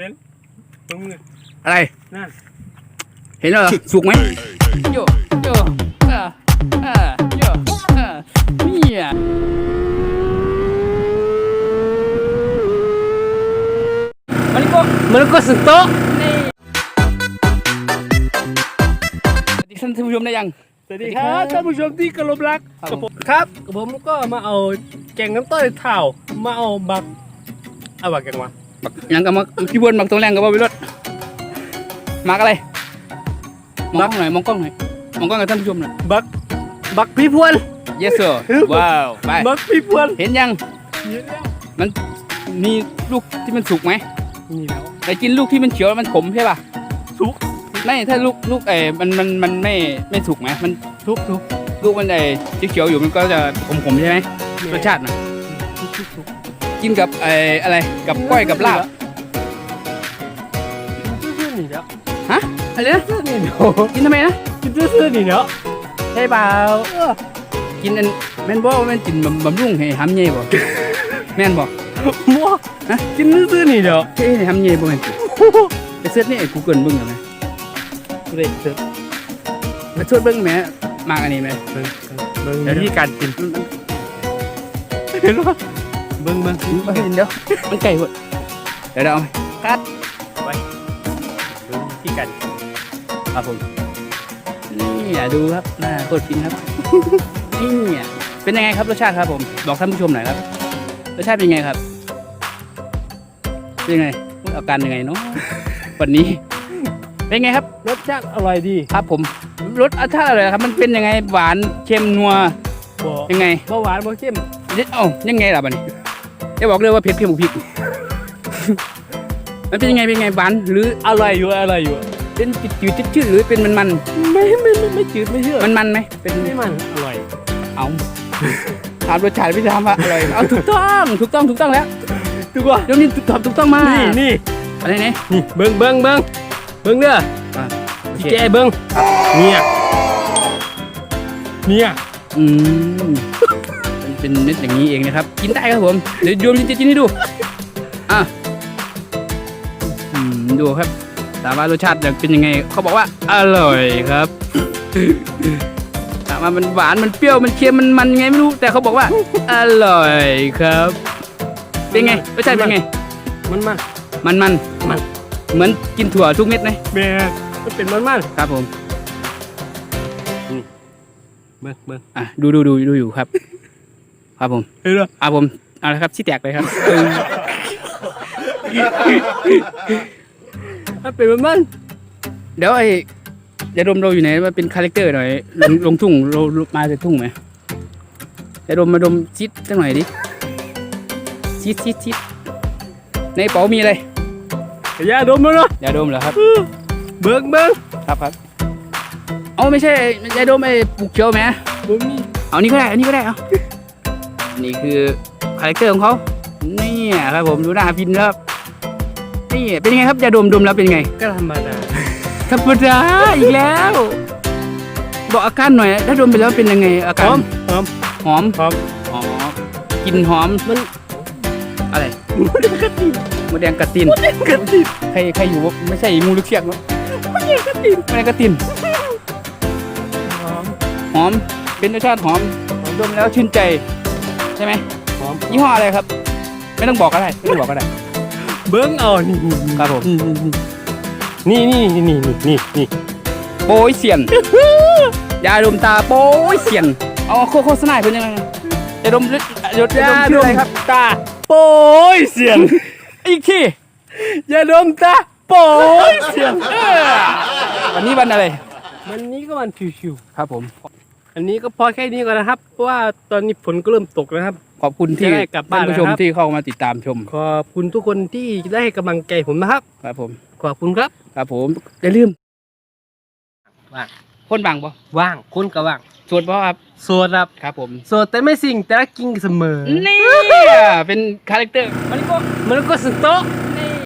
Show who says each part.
Speaker 1: เห็นตรงมือ
Speaker 2: อะไร
Speaker 1: นั่น
Speaker 2: เห็นแล้วเหรอสุกไหมโยโยอ่าอ่าโยอ่าเนี่ยมันก็
Speaker 1: มันก็สึกโต๊ะ
Speaker 2: นี่สวัสดีท่านผู้ชมได้ยัง
Speaker 1: สวัสดีครับท่านผู้ชมที่กรบรัก
Speaker 2: ครับ
Speaker 1: กับผมครับกับผมก็มาเอาแกงน้ำต้อยเถ่ามาเอาบักเอาบักแกงวะ
Speaker 2: บัก ยังกับมาพี่บนบักตรงแรงกับว่าวิโรถมากอะไรมองกล้องหน่อยมองกล้องหน่อยมองกล้องกับท่านผู้ชมหน่อย
Speaker 1: บักบักพี่พวน
Speaker 2: yes sir ว้าวไป
Speaker 1: บักพี่พวน
Speaker 2: เห็นยัง
Speaker 1: เห็นแล้ว
Speaker 2: มันมีลูกที่มันสุกไหม
Speaker 1: นี่แล้ว
Speaker 2: แต่กินลูกที่มันเขียวแล้วมันขมใช่ป่ะ
Speaker 1: สุก
Speaker 2: ไม่ถ้าลูกลูกเออมันมันมันไม่ไม่สุกไหมมัน
Speaker 1: ทุกทุก
Speaker 2: ลูกมันเออที่เขียวอยู่มันก็จะขมๆใช่ไหมรสชาตินะ
Speaker 1: ทุกทุกทุ ก
Speaker 2: กินกับเอออะไรกับก้อยกับลาบ
Speaker 1: ซื่อๆนี่แล้ว
Speaker 2: ฮะอะไรนะ
Speaker 1: ซื่อๆนี่เนาะ
Speaker 2: กินทำไมนะ
Speaker 1: กินซื่อๆนี่เนาะใช่เปล่าเออ
Speaker 2: กินอันแม่นบ่ว่าแม่นกินบำบำรุงให้หำใหญ่บ่แม่นบ่
Speaker 1: มัวฮะกินซื่อๆนี่เนาะ
Speaker 2: เฮ้ยให้หำใหญ่บ่แม่นติไปเสิร์ชนี่ไอ้ Google เบิ่งเอาไหม
Speaker 1: เด็กเสิร์ฟ
Speaker 2: ไปเสิร์ชเบิ่งแหมมากอันนี้ไหม
Speaker 1: เบิ่งเบิ่งเดี๋ยวที่การกิน
Speaker 2: มันมัน
Speaker 1: เห็นปะ เบิ่งเบิ่ง
Speaker 2: มันเห็นเดี๋ยวมันไก่เว้ยเดี๋ยวเราเอาคัด
Speaker 1: เบิ่งที่การกิน
Speaker 2: ครับผมนี่อย่าดูครับหน้าโคตรฟินครับนี่อะเป็นยังไงครับรสชาติครับผมบอกท่านผู้ชมหน่อยครับรสชาติเป็นยังไงครับเป็นยังไงอาการยังไงเนาะวันนี้ เป็นไงครับ
Speaker 1: รสชาติอร่อยดี
Speaker 2: ครับผมรสชาติอะไรครับ มันเป็นยังไงหวานเค็มนัว
Speaker 1: บ่
Speaker 2: ยังไง
Speaker 1: บ่หวานบ่เค็ม
Speaker 2: เอ้ายังไงล่ะบัดนี้ จะบอกเลยว่าเผ็ดเค็มบุกพริก มันเป็นยังไงเป็นยังไงหวานหรือ
Speaker 1: อร่อยอยู่อร่อยอยู่
Speaker 2: เป็นจืดๆชืดๆหรือเป็นมันมัน
Speaker 1: ไม่ไม่ไม่ไม่จืดไม่เชื่อ
Speaker 2: มันมันๆไหมเป็น
Speaker 1: ไม่มันอร่อย
Speaker 2: เอาถามรสชาติพี่ถามว่าอร่อยเอาถูกต้องถูกต้องถูกต้องแล้ว
Speaker 1: ดูว่า
Speaker 2: เดี๋ยวนี้ตอบถูกต้องมา
Speaker 1: นี่นี่
Speaker 2: อะไรเนี่ย
Speaker 1: นี่เบิ่งเบิ่งเบิ่งเบิ่งเด้อ
Speaker 2: อะโอเค
Speaker 1: พี่แกเบิ่งเนี่ยเนี่ย
Speaker 2: อืมมัน เป็นเม็ดอย่างนี้เองนะครับ กินได้ครับผม เดี๋ยวโยมลิ้นจะกินให้ดู อะอืมดูครับถามว่ารสชาติจะเป็นยังไง เขาบอกว่าอร่อยครับถามว่ามันหวาน มันเปรี้ยว มันเค็ม มันมันไงไม่รู้ แต่เขาบอกว่าอร่อยครับ เป็นไงรสชาติเป็นไง
Speaker 1: มันมัน
Speaker 2: มันมัน
Speaker 1: มัน
Speaker 2: เหมือนกินถั่วทุกเม็ดไหม
Speaker 1: แม่มันเป็นมันมัน
Speaker 2: ครับผม
Speaker 1: เบิ่งเบิ่ง
Speaker 2: อะดูดูดูดูอยู่ครับ ครับผม
Speaker 1: เห็นปะ
Speaker 2: อะผมเอาละครับชี้แตกเลยครับเออ
Speaker 1: มันเป็นมันมัน
Speaker 2: เดี๋ยวไอ้ยาดมเราอยู่ไหนมาเป็นคาแรคเตอร์หน่อยลงลงทุ่งเรามาจากทุ่งไหมยาดมมาดมชิดสักหน่อยดิชิดชิดชิดในกระเป๋ามีอะไร
Speaker 1: อย่าดมมันเนาะ
Speaker 2: ยาดมเหรอครับ
Speaker 1: เบิ่งเบิ่ง
Speaker 2: ครับครับเอาไม่ใช่ยาดมไอ้ปลูกเขียวไหม
Speaker 1: บ่มี
Speaker 2: เอานี่ก็ได้อันนี้ก็ได้เอา นี่คือคาแรคเตอร์ของเขานี่ครับผมดูหน้าพินครับนี่เป็นยังไงครับยาดมดมแล้วเป็นยังไง
Speaker 1: ก็ธรรมดา
Speaker 2: ธรรมดาอีกแล้ว บอกอาการหน่อยถ้าดมไปแล้วเป็นยังไง อา
Speaker 1: ห
Speaker 2: การ
Speaker 1: อมหอม
Speaker 2: หอม
Speaker 1: หอม
Speaker 2: อ๋อกลิ่นหอม
Speaker 1: มัน
Speaker 2: อะไร
Speaker 1: มันกระติบ
Speaker 2: มดแดงกระติน
Speaker 1: กระติบ
Speaker 2: ใครใครอยู่วะไม่ใช่งูลึกเชือกเนาะมดแดงกระตินมดแดงกระติน
Speaker 1: หอม
Speaker 2: หอมเป็นรสชาติหอมดมแล้วชื่นใจ ใช่ไหม
Speaker 1: หอม
Speaker 2: ยี่ห้ออะไรครับ ไม่ต้องบอกก็ได้ไม่ต้องบอกก็ได้
Speaker 1: เบิ้งเอานี่
Speaker 2: ครับผม
Speaker 1: นี่นี่นี่นี่นี่นี่นี่
Speaker 2: โปยเสียนยาดมตาโปยเสียนเอาโฆโฆษณาให้เพื่อนยังไงยาดมยาดม
Speaker 1: ยาด
Speaker 2: ชื่อ
Speaker 1: ม
Speaker 2: อะไรครับ
Speaker 1: ตาโปยเสียง
Speaker 2: อีกที
Speaker 1: ยาดมตาโปยเสียง
Speaker 2: เออวันนี้วันอะไร
Speaker 1: วันนี้ก็วันชิว
Speaker 2: ครับผม
Speaker 1: ๆ อันนี้ก็พอแค่นี้ก่อนนะครับ เพราะว่าตอนนี้ฝนก็เริ่มตกแล้วครับ
Speaker 2: ขอบคุณที่
Speaker 1: จะได้กลับบ้าน
Speaker 2: ท่านผู้ชม
Speaker 1: แล้วครับ
Speaker 2: ที่เข้ามาติดตามชม
Speaker 1: ขอบคุณทุกคนที่ได้ให้กำลังใจผมนะครับ
Speaker 2: ครับผม
Speaker 1: ขอบคุณครับ
Speaker 2: ครับผมอย่าลืม
Speaker 1: ว่าง
Speaker 2: คนบางปะ
Speaker 1: ว่างคุณก็ว่าง
Speaker 2: สวดปะครับ
Speaker 1: โสดครับ
Speaker 2: ครับผม
Speaker 1: โสดแต่ไม่สิ่งแต่ละกินเสมอ
Speaker 2: นี่เป็นคาแรคเตอร์มันก็
Speaker 1: มันก็สุดโต๊ะ
Speaker 2: นี่